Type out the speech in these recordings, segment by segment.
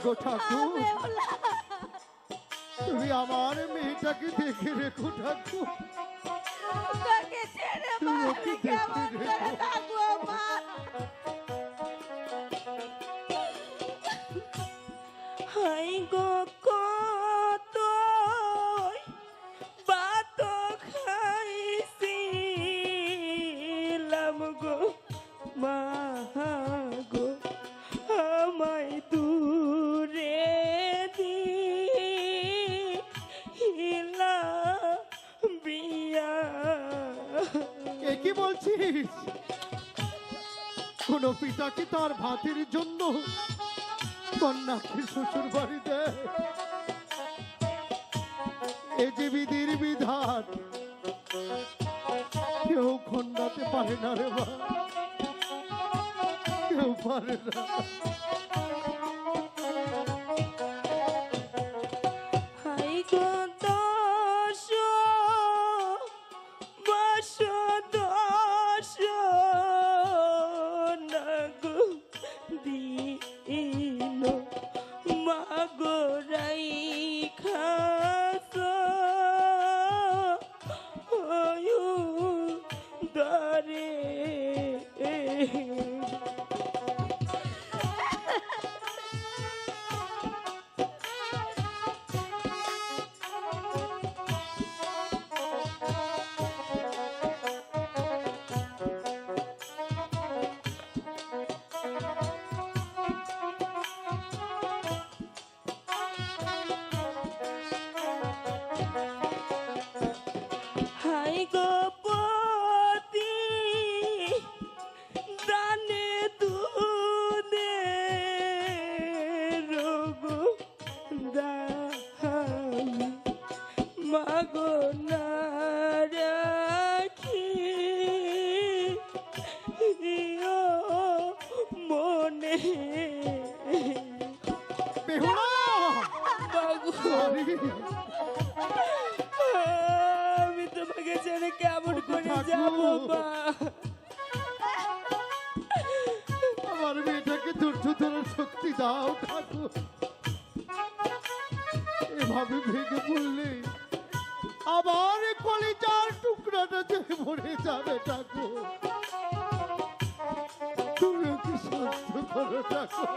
ওগো ঠাকুর। তুমি আমার মেয়েটাকে দেখে রেখো ঠাকুর। হাই গো বলছিস কোন পিতা কি তার ভাতের জন্য শ্বশুর বিধান, কেউ খণ্ডাতে পারে না রে মা। কেউ পারে না। হাই গো দশ বস। আমি তোমাকে ছেড়ে কেমন করে যাব মা? আমার মেয়েটাকে ধৈর্য ধরার শক্তি দাও ঠাকুর। এভাবে ভেঙে পড়লে আবার কলিজার টুকরাটা যে মরে যাবে ঠাকুর। তুমি ওকে শান্ত করো ঠাকুর।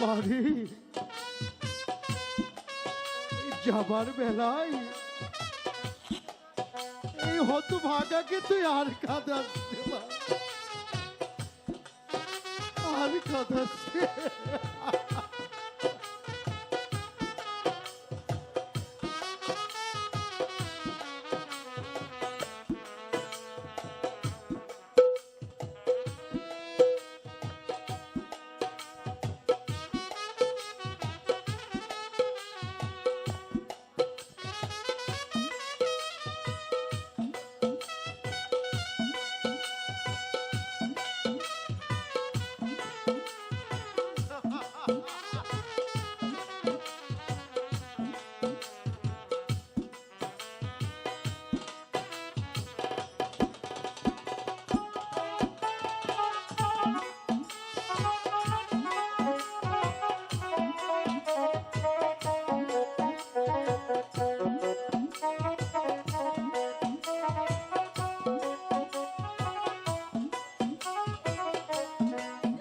মারে যাবার বেলায় এই হত ভাগাকে তুই আর কাঁদাস আর কাঁদাস।